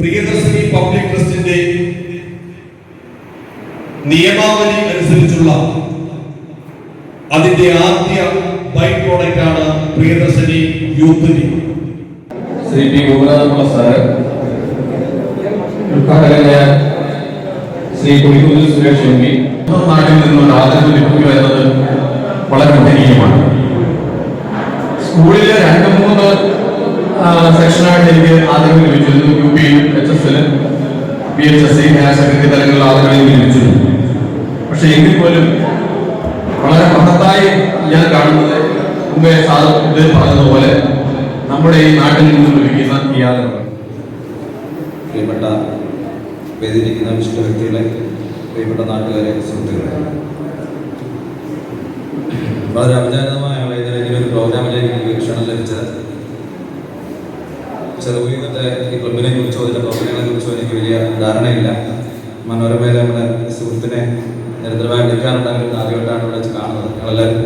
Priyadarshini public ട്രസ്റ്റിന്റെ നിയമാവലി അനുസരിച്ചുള്ള അതിന്റെ ആദ്യ ബൈ പ്രോഡക്റ്റ് ആണ് Priyadarshini youth Shri P Gopinathapillai sir ഉദ്ഘാടകനായ Shri Kodikunnil Suresh M P. നാട്ടിൽ നിന്നുള്ള ആദരവ് ലഭിക്കുക എന്നത് വളരെ മഹനീയമാണ് സ്കൂളിലെ രണ്ട് മൂന്ന് സെക്ഷനായിട്ട് എനിക്ക് ആദ്യം ലഭിച്ചിരുന്നു U P H S L P H S C higher secondary തലങ്ങളിൽ ആദരവ് ലഭിച്ചിരുന്നു പക്ഷെ എങ്കിൽ പോലും വളരെ മഹത്തായി ഞാൻ കാണുന്നത് മുമ്പേ സാർ ഇത് പറഞ്ഞതുപോലെ നമ്മുടെ ഈ നാട്ടിൽ നിന്നും ലഭിക്കുന്ന ഈ ആദരവ് പ്രിയപ്പെട്ട വേദിയിരിക്കുന്ന വിശിഷ്ട വ്യക്തികളെ പ്രിയപ്പെട്ട നാട്ടുകാരെ സുഹൃത്തുക്കളെ. വളരെ അഭിജാതമായ ഇതിലേക്ക് ഒരു പ്രോഗ്രാമിലേക്ക് എനിക്ക് ക്ഷണം ലഭിച്ചത്. ചെറുപുയത്തെ ഈ ക്ലബിനെ കുറിച്ചോ അതിന്റെ പ്രവർത്തനങ്ങളെ കുറിച്ചോ എനിക്ക് വലിയ ധാരണയില്ല. മനോരമയിൽ നമ്മുടെ സുഹൃത്തിനെ നിരന്തരമായി വിളിക്കാറുണ്ടെങ്കിലും ആദ്യമായിട്ടാണ് ഇവിടെ കാണുന്നത്. ഞങ്ങളെല്ലാവരും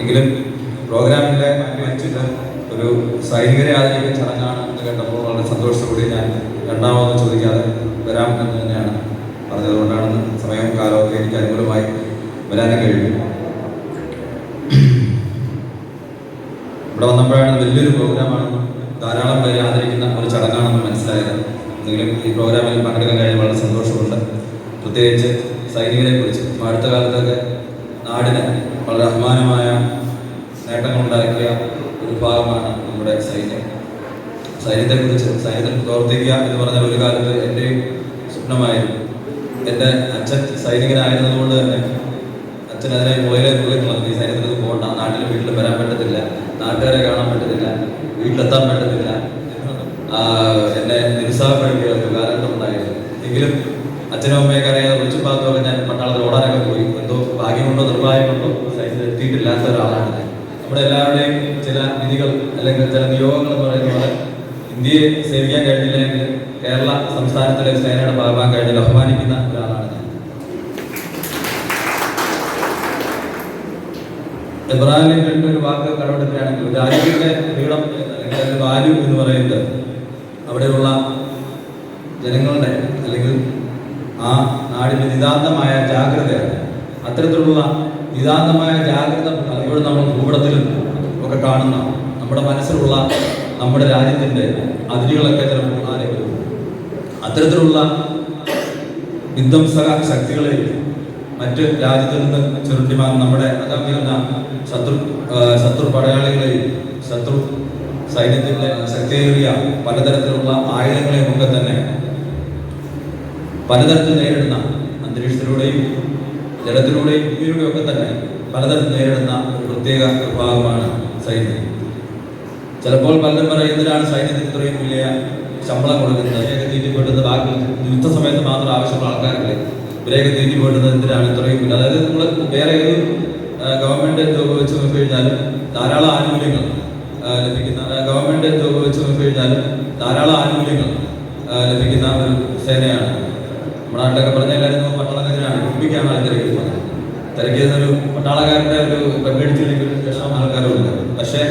എങ്കിലും പ്രോഗ്രാമിന്റെ മാറ്റിവെച്ചിട്ട് ഒരു സൈനികരെ ആദരിക്കുന്ന ചടങ്ങാണ് എന്ന് കേട്ടപ്പോൾ വളരെ സന്തോഷത്തോടെ ഞാൻ രണ്ടാമത് ചോദിക്കാതെ വരാം എന്ന് തന്നെയാണ്. വലിയൊരു പ്രോഗ്രാമാണ് ധാരാളം പേരെ ആദരിക്കുന്ന ഒരു ചടങ്ങാണെന്ന് മനസ്സിലായത്. എന്തെങ്കിലും ഈ പ്രോഗ്രാമിൽ പങ്കെടുക്കാൻ കഴിഞ്ഞ വളരെ സന്തോഷമുണ്ട്. പ്രത്യേകിച്ച് സൈനികരെ കുറിച്ച്. അടുത്ത കാലത്തൊക്കെ നാടിന് വളരെ അഭിമാനമായ നേട്ടങ്ങളുണ്ടാക്കിയ ഒരു ഭാഗമാണ് നമ്മുടെ സൈന്യം. സൈന്യത്തെക്കുറിച്ച് സൈന്യത്തിൽ പ്രവർത്തിക്കുക എന്ന് പറഞ്ഞ ഒരു കാലത്ത് എന്റെയും സ്വപ്നമായിരുന്നു. എന്റെ അച്ഛൻ സൈനികനായിരുന്നതുകൊണ്ട് തന്നെ അച്ഛൻ പോയാലേ കളഞ്ഞു ഈ സൈന്യത്തിലേക്ക് പോകണ്ട. നാട്ടിൽ വീട്ടിൽ വരാൻ പറ്റത്തില്ല. നാട്ടുകാരെ കാണാൻ പറ്റത്തില്ല. വീട്ടിലെത്താൻ പറ്റത്തില്ല. എന്നെ നിരുത്സാഹപ്പെടുത്തിയ കാലഘട്ടം ഉണ്ടായിരുന്നു. എങ്കിലും അച്ഛനും അമ്മയൊക്കെ അറിയാതെ വിളിച്ചു പാത്തൊക്കെ ഞാൻ പട്ടാളത്തിൽ ഓടാനൊക്കെ പോയി. എന്തോ ഭാഗ്യമുണ്ടോ നിർഭാഗ്യമുണ്ടോ? നിർഭാഗ്യം സൈന്യത്തിൽ എത്തിയിട്ടില്ലാത്ത ഒരാളാണ് നമ്മുടെ എല്ലാവരുടെയും ചില വിധികൾ അല്ലെങ്കിൽ ചില നിയോഗങ്ങൾ എന്ന് പറയുന്ന പോലെ ഇന്ത്യയെ സേവിക്കാൻ കഴിഞ്ഞില്ലെങ്കിൽ കേരള സംസ്ഥാനത്തിലെ സേനയുടെ ഭാഗമാകാൻ കഴിഞ്ഞാൽ അഭിമാനിക്കുന്ന ഒരാളാണ് എബ്രാഹിം കണ്ട ഒരു വാക്ക് കടമെടുക്കുകയാണെങ്കിൽ രാജ്യത്തിന്റെ നീളം അല്ലെങ്കിൽ അതിന്റെ വാല്യൂ എന്ന് പറയുന്നത് അവിടെയുള്ള ജനങ്ങളുടെ അല്ലെങ്കിൽ ആ നാടിന്റെ നിതാന്തമായ ജാഗ്രതയാണ്. അത്തരത്തിലുള്ള നിതാന്തമായ ജാഗ്രത പലപ്പോഴും നമ്മൾ ഭൂപടത്തിലും ഒക്കെ കാണുന്ന നമ്മുടെ മനസ്സിലുള്ള നമ്മുടെ രാജ്യത്തിന്റെ അതിരുകളൊക്കെ ചിലപ്പോൾ ആരെങ്കിലും അത്തരത്തിലുള്ള വിധ്വംസക ശക്തികളെ മറ്റ് രാജ്യത്തു നിന്ന് ചുരുട്ടിമാർ നമ്മുടെ അകമിരുന്ന ശത്രു ശത്രു പടയാളികളെയും ശത്രു സൈന്യത്തിന്റെ ശക്തിയേറിയ പലതരത്തിലുള്ള ആയുധങ്ങളെയും ഒക്കെ തന്നെ പലതരത്തിൽ നേരിടുന്ന അന്തരീക്ഷത്തിലൂടെയും ജലത്തിലൂടെയും ഭൂമിയിലൂടെയും ഒക്കെ തന്നെ പലതരത്തിൽ നേരിടുന്ന ഒരു പ്രത്യേക വിഭാഗമാണ് സൈന്യം. ചിലപ്പോൾ പലരും പറയും എന്തിനാണ് സൈന്യത്തിന് ഇത്രയും വലിയ ശമ്പളം കൊടുക്കുന്നത്? ബാക്കി യുദ്ധ സമയത്ത് മാത്രം ആവശ്യമുള്ള ആൾക്കാരില്ലേ? ഇവരെയൊക്കെ തീറ്റിപ്പോട്ടുന്നത് എന്തിനാണ് ഇത്രയും അതായത് നമ്മൾ വേറെ ഏത് ഗവൺമെന്റ് ജോബ് വെച്ച് നോക്കിക്കഴിഞ്ഞാലും ധാരാളം ആനുകൂല്യങ്ങൾ ലഭിക്കുന്ന ആ, ഗവൺമെന്റ് ജോബ് വെച്ച് നോക്കിക്കഴിഞ്ഞാലും ധാരാളം ആനുകൂല്യങ്ങൾ ലഭിക്കുന്ന ഒരു സേനയാണ്. നമ്മുടെ നാട്ടിലൊക്കെ പറഞ്ഞ എല്ലാവരും പട്ടാളക്കാരാണ് കുപ്പിക്കാണ് തിരക്കുന്നത് തിരക്കിയതൊരു പട്ടാളക്കാരുടെ ഒരു പെൺപിടിച്ചില്ലെങ്കിൽ ലക്ഷം ആൾക്കാരുണ്ട് പക്ഷേ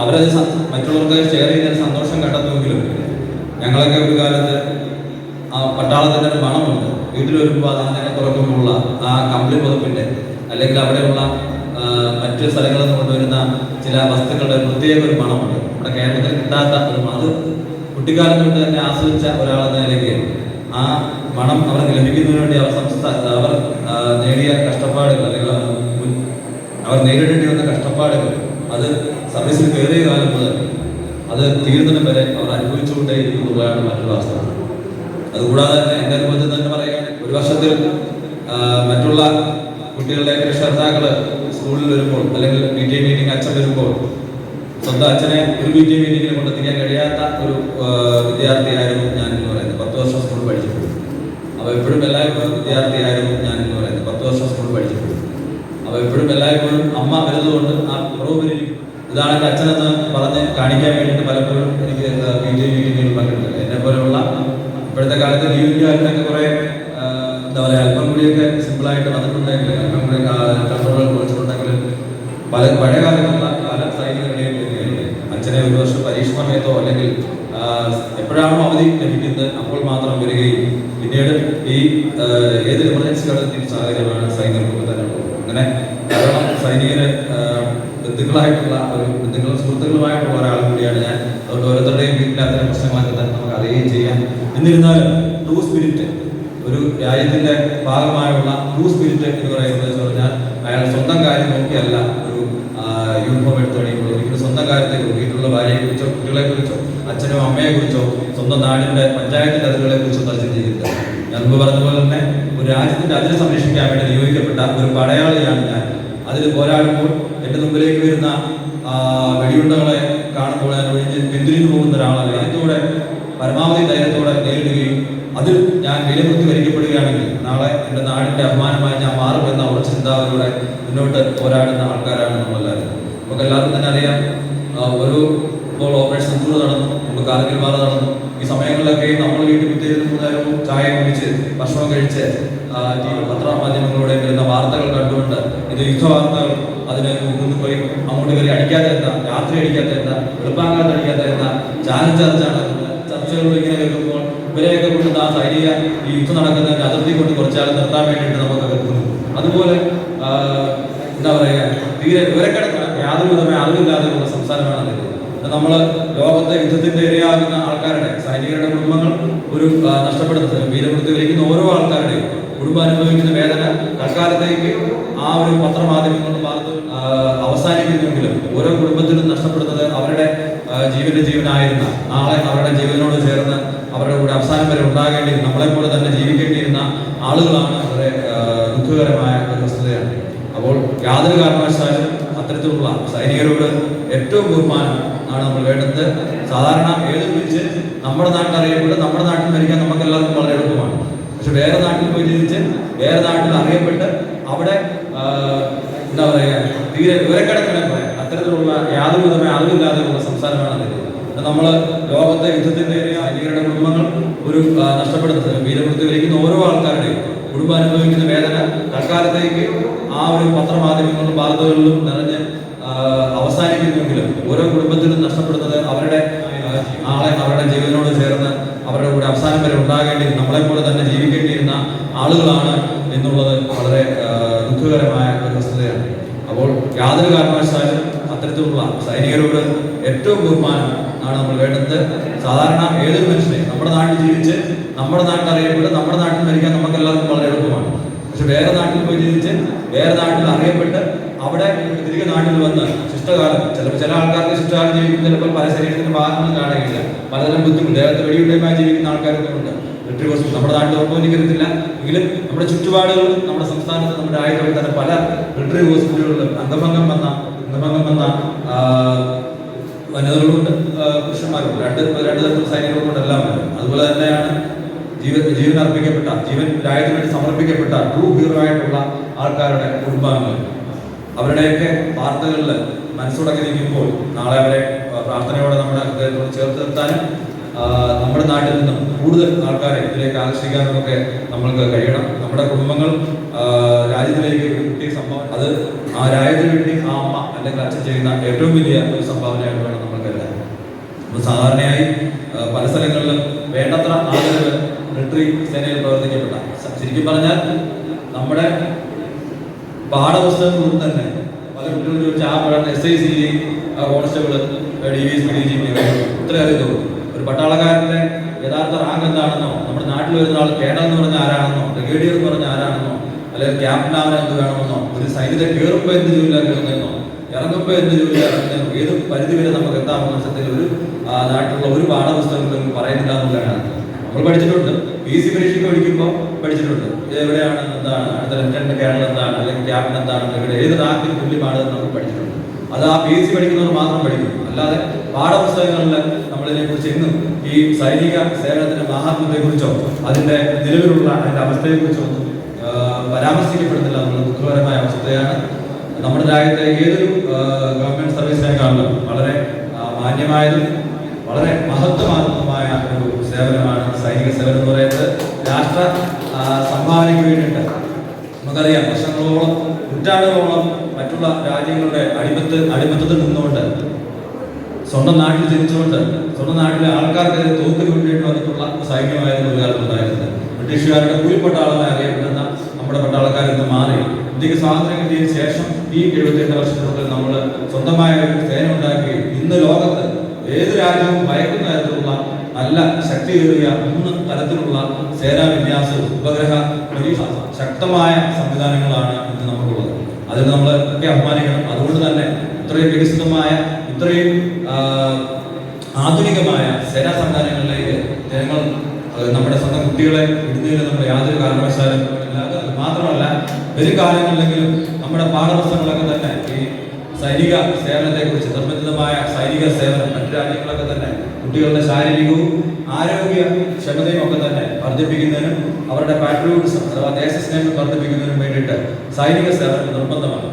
അവരത് മറ്റുള്ളവർക്ക് ഷെയർ ചെയ്ത സന്തോഷം കണ്ടെത്തുമെങ്കിലും ഞങ്ങളൊക്കെ ഒരു കാലത്ത് ആ പട്ടാളത്തിന്റെ ഒരു മണമുണ്ട്. വീട്ടിൽ വരുമ്പോൾ അതിനെ തുറക്കുമ്പോഴുള്ള ആ കമ്പിളി പുതപ്പിന്റെ അല്ലെങ്കിൽ അവിടെയുള്ള മറ്റു സ്ഥലങ്ങളിൽ നിന്ന് കൊണ്ടുവരുന്ന ചില വസ്തുക്കളുടെ പ്രത്യേക ഒരു മണമുണ്ട്. നമ്മുടെ കേരളത്തിൽ കിട്ടാത്ത ഒരു അത് കുട്ടിക്കാലം തൊട്ട് തന്നെ ആസ്വദിച്ച ഒരാളെന്ന നിലയ്ക്ക് ആ മണം അവർക്ക് ലഭിക്കുന്നതിന് വേണ്ടി അവർ സംസ്ഥാന അവർ നേടിയ കഷ്ടപ്പാടുകൾ അല്ലെങ്കിൽ അവർ നേരിടേണ്ടി വന്ന കഷ്ടപ്പാടുകൾ അത് സർവീസിൽ കയറിയ കാലം മുതൽ അത് തീരുന്നതിന് വരെ അവർ അനുഭവിച്ചുകൊണ്ടേ ഇരിക്കുന്നതാണ് മറ്റൊരു വാസ്തവം. അതുകൂടാതെ തന്നെ എന്റെ അനുഭവത്തിൽ തന്നെ പറയുകയാണെങ്കിൽ ഒരു വർഷത്തിൽ മറ്റുള്ള കുട്ടികളുടെ രക്ഷകർത്താക്കൾ സ്കൂളിൽ വരുമ്പോൾ അല്ലെങ്കിൽ പി ടി എ മീറ്റിംഗ് അച്ഛൻ വരുമ്പോൾ സ്വന്തം അച്ഛനെ ഒരു പി ടി എ മീറ്റിംഗിൽ കൊണ്ടെത്തിക്കാൻ കഴിയാത്ത ഒരു വിദ്യാർത്ഥിയായിരുന്നു ഞാൻ എന്ന് പറയുന്നത്. പത്ത് വർഷം സ്കൂൾ പഠിച്ചിട്ടുണ്ട്. അപ്പോൾ എപ്പോഴും എല്ലായ്പ്പോഴും വിദ്യാർത്ഥിയായിരുന്നു ഞാൻ എന്ന് പറയുന്നത്. പത്ത് വർഷം സ്കൂൾ പഠിച്ചിട്ടുണ്ട്. അപ്പോൾ എപ്പോഴും എല്ലായ്പ്പോഴും അമ്മ വരുന്നതുകൊണ്ട് ആ കുറവ് ഇതാണ് എന്റെ അച്ഛനെന്ന് പറഞ്ഞ് കാണിക്കാൻ വേണ്ടിയിട്ട് പലപ്പോഴും എനിക്ക് പി ടി മീറ്റിങ്ങിൽ പങ്കെടുത്തില്ല എന്നെ പോലെയുള്ള ഇപ്പോഴത്തെ കാലത്ത് ലീവിന്റെ കുറേ പറയുക അല്പം കൂടിയൊക്കെ സിമ്പിളായിട്ട് വന്നിട്ടുണ്ടെങ്കിൽ അല്പം കൂടി കൺട്രോളുകൾ കുറിച്ചിട്ടുണ്ടെങ്കിൽ പല പഴയ കാലങ്ങളിലുള്ള പല സൈനികരുടെയും അച്ഛനെ ഒരു വർഷം പരീക്ഷ സമയത്തോ അല്ലെങ്കിൽ എപ്പോഴാണോ അവധി ലഭിക്കുന്നത് അപ്പോൾ മാത്രം വരികയും പിന്നീട് ഈ ഏത് എമർജൻസി ഘട്ടത്തിൽ സാഹചര്യമാണ് സൈനികർക്ക് തന്നെ അങ്ങനെ കാരണം സൈനികര് ബന്ധുക്കളായിട്ടുള്ള ഒരു ബന്ധുക്കളും സുഹൃത്തുക്കളുമായിട്ടുള്ള ഒരാൾ കൂടിയാണ് ഞാൻ. അതുകൊണ്ട് ഓരോരുത്തരുടെയും വീട്ടിലെ അത്തരം പ്രശ്നങ്ങളൊക്കെ തന്നെ നമുക്ക് അറിയുകയും ചെയ്യാം. എന്നിരുന്നാലും ടൂ സ്പിരിറ്റ് ഒരു രാജ്യത്തിന്റെ ഭാഗമായുള്ള ട്രൂ സ്പിരിറ്റ് എന്ന് പറയുന്നത് പറഞ്ഞാൽ അയാൾ സ്വന്തം കാര്യം നോക്കിയല്ല ഒരു യൂണിഫോം എടുത്തു കഴിയുമ്പോൾ ഒരിക്കലും സ്വന്തം കാര്യത്തെ വീട്ടിലുള്ള ഭാര്യയെ കുറിച്ചോ കുട്ടികളെ കുറിച്ചോ അച്ഛനോ അമ്മയെ കുറിച്ചോ സ്വന്തം നാടിന്റെ പഞ്ചായത്തിന്റെ അതിരുകളെ കുറിച്ചോ ഒന്നും ചിന്തിക്കുന്നത് ഞാൻ മുമ്പ് പറഞ്ഞ പോലെ തന്നെ ഒരു രാജ്യത്തിന്റെ അതിരെ സംരക്ഷിക്കാൻ വേണ്ടി നിയോഗിക്കപ്പെട്ട ഒരു പടയാളിയാണ് ഞാൻ. അതിൽ പോരാടുമ്പോൾ എന്റെ മുമ്പിലേക്ക് വരുന്ന വെടിയുണ്ടകളെ കാണുമ്പോൾ ഞാൻ പിന്തിരിഞ്ഞു പോകുന്ന ഒരാളല്ല. അതിനോടെ പരമാവധി ധൈര്യത്തോടെ നേരിടുകയും അതിൽ ഞാൻ വിലകുത്തി വരിക്കപ്പെടുകയാണെങ്കിൽ നാളെ എന്റെ നാടിന്റെ അഭിമാനമായി ഞാൻ മാറുമെന്ന ഉറച്ച ചിന്താഗതിയോടെ മുന്നോട്ട് പോരാടുന്ന ആൾക്കാരാണ് നമ്മളെല്ലാവരും. നമുക്ക് എല്ലാവർക്കും തന്നെ അറിയാം ഒരു ഇപ്പോൾ ഓപ്പറേഷൻ സെന്റർ നടന്നു നമുക്ക് കാർഗിൽ വാർ നടന്നു. ഈ സമയങ്ങളിലൊക്കെ നമ്മൾ വീട്ടിൽ കുത്തിയിരുന്ന് ചായ കുടിച്ച് ഭക്ഷണം കഴിച്ച് പത്രമാധ്യമങ്ങളിലൂടെ വരുന്ന വാർത്തകൾ കണ്ടുകൊണ്ട് ഇത് യുദ്ധവാർത്തകൾ അതിന് മുന്നിൽ പോയി അങ്ങോട്ട് കയറി അടിക്കാതെ എന്താ? രാത്രി അടിക്കാതെ എന്താ? വെളുപ്പാങ്കാലത്ത് അടിക്കാതെ എന്താ? ചാനൽ ചർച്ചാണ് ചർച്ചകൾ ഇങ്ങനെ ഇവരെയൊക്കെ കൊണ്ട് ആ സൈനിക ഈ യുദ്ധം നടക്കുന്ന അതിർത്തി കൊണ്ട് കുറച്ചാൽ നിർത്താൻ വേണ്ടിയിട്ട് നമുക്ക് വെക്കുന്നു അതുപോലെ എന്താ പറയുക തീരെ വിവരക്കിടക്കുന്ന യാതൊരു വിധമായ അറിവില്ലാതെയുള്ള സംസ്ഥാനമാണ് അതിൽ നമ്മൾ ലോകത്തെ യുദ്ധത്തിന്റെ ഇരയാകുന്ന ആൾക്കാരുടെ സൈനികരുടെ കുടുംബങ്ങൾ ഒരു നഷ്ടപ്പെടുന്നത് വീരമൃത്യു വരിക്കുന്ന ഓരോ ആൾക്കാരുടെയും കുടുംബം അനുഭവിക്കുന്ന വേദന തൽക്കാലത്തേക്ക് ആ ഒരു പത്രമാധ്യമങ്ങളുടെ ആ, അവസാനിക്കുന്നുവെങ്കിലും ഓരോ കുടുംബത്തിലും നഷ്ടപ്പെടുന്നത് അവരുടെ ജീവന്റെ ജീവനായിരുന്ന നാളെ അവരുടെ ജീവനോട് ചേർന്ന് അവരുടെ കൂടെ അവസാനം വരെ ഉണ്ടാകേണ്ടി നമ്മളെ പോലെ തന്നെ ജീവിക്കേണ്ടിയിരുന്ന ആളുകളാണ് വളരെ ദുഃഖകരമായ ഒരു വസ്തുതയാണ് അപ്പോൾ യാതൊരു കാരണവശാലും അത്തരത്തിലുള്ള സൈനികരോട് ഏറ്റവും ബഹുമാനം ആണ് നമ്മൾ വേണ്ടത്. സാധാരണ ഏത് വിളിച്ച് നമ്മുടെ നാട്ടിൽ അറിയപ്പെട്ട് നമ്മുടെ നാട്ടിൽ മരിക്കാൻ നമുക്ക് എല്ലാവർക്കും വളരെ എളുപ്പമാണ്. പക്ഷെ വേറെ നാട്ടിൽ പോയി ജീവിച്ച് വേറെ നാട്ടിൽ അറിയപ്പെട്ട് അവിടെ എന്താ പറയുക തീരെ വിവരക്കിടക്കണേ പറയാം. അത്തരത്തിലുള്ള യാതൊരു വിധമായ അറിവില്ലാതെയുള്ള സംസ്ഥാനമാണ് ഇത് നമ്മൾ ലോകത്തെ യുദ്ധത്തിന്റെ സൈനികരുടെ കുടുംബങ്ങൾ ഒരു നഷ്ടപ്പെടുന്നത് വീരമൃത്യു വരിക്കുന്ന ഓരോ ആൾക്കാരുടെയും കുടുംബം അനുഭവിക്കുന്ന വേദന തൽക്കാലത്തേക്ക് ആ ഒരു പത്രമാധ്യമങ്ങളിലും വാർത്തകളിലും നിറഞ്ഞ് അവസാനിക്കുന്നുവെങ്കിലും ഓരോ കുടുംബത്തിലും നഷ്ടപ്പെടുന്നത് അവരുടെ ആ, നാളെ അവരുടെ ജീവനോട് ചേർന്ന് അവരുടെ കൂടെ അവസാനം വരെ ഉണ്ടാകേണ്ടി നമ്മളെ പോലെ തന്നെ ജീവിക്കേണ്ടിയിരുന്ന ആളുകളാണ് എന്നുള്ളത് വളരെ ആ, ദുഃഖകരമായ ഒരു വസ്തുതയാണ് അപ്പോൾ യാതൊരു കാരണവശാലും അത്തരത്തിലുള്ള സൈനികരോട് ഏറ്റവും ബഹുമാനം ആണ് നമ്മൾ വേണ്ടത് സാധാരണ ഏതൊരു മനുഷ്യനെ നമ്മുടെ നാട്ടിൽ ജീവിച്ച് നമ്മുടെ നാട്ടിൽ അറിയപ്പെട്ട് നമ്മുടെ നാട്ടിൽ മരിക്കാൻ നമുക്ക് എല്ലാവർക്കും വളരെ എളുപ്പമാണ്. പക്ഷെ വേറെ നാട്ടിൽ പോയി ജീവിച്ച് വേറെ നാട്ടിൽ അറിയപ്പെട്ട് അവിടെ തിരികെ നാട്ടിൽ വന്ന് ശിഷ്ടകാലം ചിലപ്പോൾ ചില ആൾക്കാർക്ക് ശിഷ്ടകാലം ജീവിക്കുന്ന ചിലപ്പോൾ പല ശരീരത്തിന്റെ ഭാഗങ്ങളും കാണുകയില്ല. പലതരം ബുദ്ധിമുട്ട് ദേഹത്തെ വെടിയുണ്ടയുമായി ജീവിക്കുന്ന ആൾക്കാരൊക്കെ ഉണ്ട്. റിട്രീവേഴ്സ് നമ്മുടെ നാട്ടിൽ ഉറപ്പ് എനിക്കറിയത്തില്ല എങ്കിലും നമ്മുടെ ചുറ്റുപാടുകളും നമ്മുടെ സംസ്ഥാനത്ത് നമ്മുടെ ആയിരത്തിൽ തന്നെ പല ഹോസ്പിറ്റലുകളിലും അംഗഭംഗം വന്ന അംഗഭംഗം വന്ന വനിതകളുണ്ട് പുരുഷന്മാരുണ്ട് രണ്ട് രണ്ട് തരത്തിൽ സൈനികർക്കുണ്ട് എല്ലാം അതുപോലെ തന്നെയാണ് ജീവൻ ജീവൻ അർപ്പിക്കപ്പെട്ട ജീവൻ രാജ്യത്തിന് വേണ്ടി സമർപ്പിക്കപ്പെട്ട ട്രൂ ഹീറോ ആയിട്ടുള്ള ആൾക്കാരുടെ കുടുംബാംഗങ്ങൾ. അവരുടെയൊക്കെ വാർത്തകളിൽ മനസ്സോടൊക്കെ നിൽക്കുമ്പോൾ നാളെ അവരെ പ്രാർത്ഥനയോടെ നമ്മുടെ ഹൃദയത്തോട് ചേർത്ത് നിർത്താനും നമ്മുടെ നാട്ടിൽ നിന്നും കൂടുതൽ ആൾക്കാരെ ഇതിലേക്ക് ആകർഷിക്കാനുമൊക്കെ നമ്മൾക്ക് കഴിയണം. നമ്മുടെ കുടുംബങ്ങൾ രാജ്യത്തിലേക്ക് ഒരു സംഭവം അത് ആ രാജ്യത്തിന് വേണ്ടി ആ അമ്മ അല്ലെങ്കിൽ അച്ഛൻ ചെയ്യുന്ന ഏറ്റവും വലിയ ഒരു സംഭാവനയാണ് അപ്പോൾ സാധാരണയായി പല സ്ഥലങ്ങളിലും വേണ്ടത്ര ആളുകൾ മിലിറ്ററി സേനയിൽ പ്രവർത്തിക്കപ്പെട്ട. ശരിക്കും പറഞ്ഞാൽ നമ്മുടെ പാഠപുസ്തകങ്ങളൊന്നും തന്നെ പല കുട്ടികളും ചോദിച്ചാൽ ആ പഠനം S I C G constable D V S P D G P ഇത്ര അറിയത്തുള്ളൂ ഒരു പട്ടാളക്കാരന്റെ യഥാർത്ഥ റാങ്ക് എന്താണെന്നോ നമ്മുടെ നാട്ടിൽ വരുന്ന ആൾ കേഡർ എന്ന് പറഞ്ഞ ആരാണെന്നോ ബ്രിഗേഡിയർ എന്ന് പറഞ്ഞ ആരാണെന്നോ അല്ലെങ്കിൽ ക്യാപ്റ്റൻ ആവാൻ എന്ത് വേണമെന്നോ ഒരു സൈനിക കയറുമ്പോൾ എന്ത് ജോലിയാണ് കയറുന്നതെന്നോ ഇറങ്ങുമ്പോൾ എന്ത് ജോലിയാണ് ഇറങ്ങുന്നതെന്നോ ഏത് പരിധി വരെ നമുക്ക് എന്താ സത്യത്തിൽ ഒരു നാട്ടിലുള്ള ഒരു പാഠപുസ്തകങ്ങളും പറയുന്നില്ല എന്നുള്ളതാണ് നമ്മൾ പഠിച്ചിട്ടുണ്ട്. പി സി പരീക്ഷയ്ക്ക് പഠിക്കുമ്പോൾ പഠിച്ചിട്ടുണ്ട്. എവിടെയാണ് എന്താണ് അടുത്ത ലെഫ്റ്റനന്റ് കേരളം എന്താണ് അല്ലെങ്കിൽ ക്യാപ്റ്റൻ എന്താണ് ഇവിടെ ഏത് റാങ്കിന് തുല്യമാണ് എന്ന് നമ്മൾ പഠിച്ചിട്ടുണ്ട്. അത് ആ പി സി പഠിക്കുന്നവർ മാത്രം പഠിക്കും. അല്ലാതെ പാഠപുസ്തകങ്ങളിൽ നമ്മളിതിനെ കുറിച്ച് എന്നും ഈ സൈനിക സേവനത്തിന്റെ മഹാത്മത്തെ കുറിച്ചോ അതിന്റെ നിലവിലുള്ള അതിന്റെ അവസ്ഥയെ കുറിച്ചോ ഒന്നും പരാമർശിക്കപ്പെടുന്നില്ല. എന്നുള്ള ദുഃഖകരമായ അവസ്ഥയാണ് നമ്മുടെ രാജ്യത്തെ ഏതൊരു ഗവൺമെന്റ് സർവീസിനേക്കാളും വളരെ മാന്യമായതും വളരെ മഹത്വമാർന്നതുമായ ഒരു സേവനമാണ് സൈനിക സേവനം എന്ന് പറയുന്നത്. രാഷ്ട്ര സംഭാവനയ്ക്ക് വേണ്ടിയിട്ട്. നമുക്കറിയാം വർഷങ്ങളോളം നൂറ്റാണ്ടുകളോളം മറ്റുള്ള രാജ്യങ്ങളുടെ അടിമത്ത് അടിമത്തത്തിൽ നിന്നുകൊണ്ട് സ്വന്തം നാട്ടിൽ ജനിച്ചുകൊണ്ട് സ്വന്തം നാട്ടിലെ ആൾക്കാർക്കെതിരെ തോക്ക് ചൂണ്ടിയിട്ട് വന്നിട്ടുള്ള സൈന്യമായിരുന്നു ഒരു കാലത്ത് ഉണ്ടായിരുന്നത്. ബ്രിട്ടീഷുകാരുടെ കൂലിപ്പെട്ട ആളെന്ന് അറിയപ്പെടുന്ന നമ്മുടെ പട്ടാളക്കാരിൽ നിന്ന് മാറി. ഇന്ത്യയ്ക്ക് സ്വാതന്ത്ര്യം കിട്ടിയതിന് ശേഷം ഈ എഴുപത്തിയെട്ട് വർഷത്തിനുള്ളിൽ നമ്മൾ സ്വന്തമായ ഒരു സേന ഉണ്ടാക്കുകയും ഇന്ന് ലോകത്ത് ഏത് രാജ്യവും ഭയക്കുന്ന തരത്തിലുള്ള നല്ല ശക്തിയേറിയ മൂന്ന് തരത്തിലുള്ള സേനാ വിന്യാസവും ഉപഗ്രഹ ശക്തമായ സംവിധാനങ്ങളാണ് ഇന്ന് നമുക്കുള്ളത് അതിൽ നമ്മൾ ഒക്കെ അഭിമാനിക്കണം. അതുകൊണ്ട് തന്നെ ഇത്രയും വികസിതമായ ഇത്രയും ആധുനികമായ സേനാ സംവിധാനങ്ങളിലേക്ക് ജനങ്ങൾ നമ്മുടെ സ്വന്തം കുട്ടികളെ വിടുന്നതിൽ നമ്മൾ യാതൊരു കാരണവശാലും അത് മാത്രമല്ല ഒരു കാലങ്ങളിലെങ്കിലും നമ്മുടെ പാഠപുസ്തകങ്ങളൊക്കെ തന്നെ ഈ സൈനിക സേവനത്തെക്കുറിച്ച് നിർബന്ധിതമായ സൈനിക സേവനം മറ്റു രാജ്യങ്ങളൊക്കെ തന്നെ കുട്ടികളുടെ ശാരീരികവും ആരോഗ്യ ക്ഷമതയും ഒക്കെ തന്നെ വർദ്ധിപ്പിക്കുന്നതിനും അവരുടെ പാട്രിയോട്ടിസം അഥവാ ദേശസ്നേഹം വർദ്ധിപ്പിക്കുന്നതിനും വേണ്ടിയിട്ട് സൈനിക സേവനം നിർബന്ധമാണ്.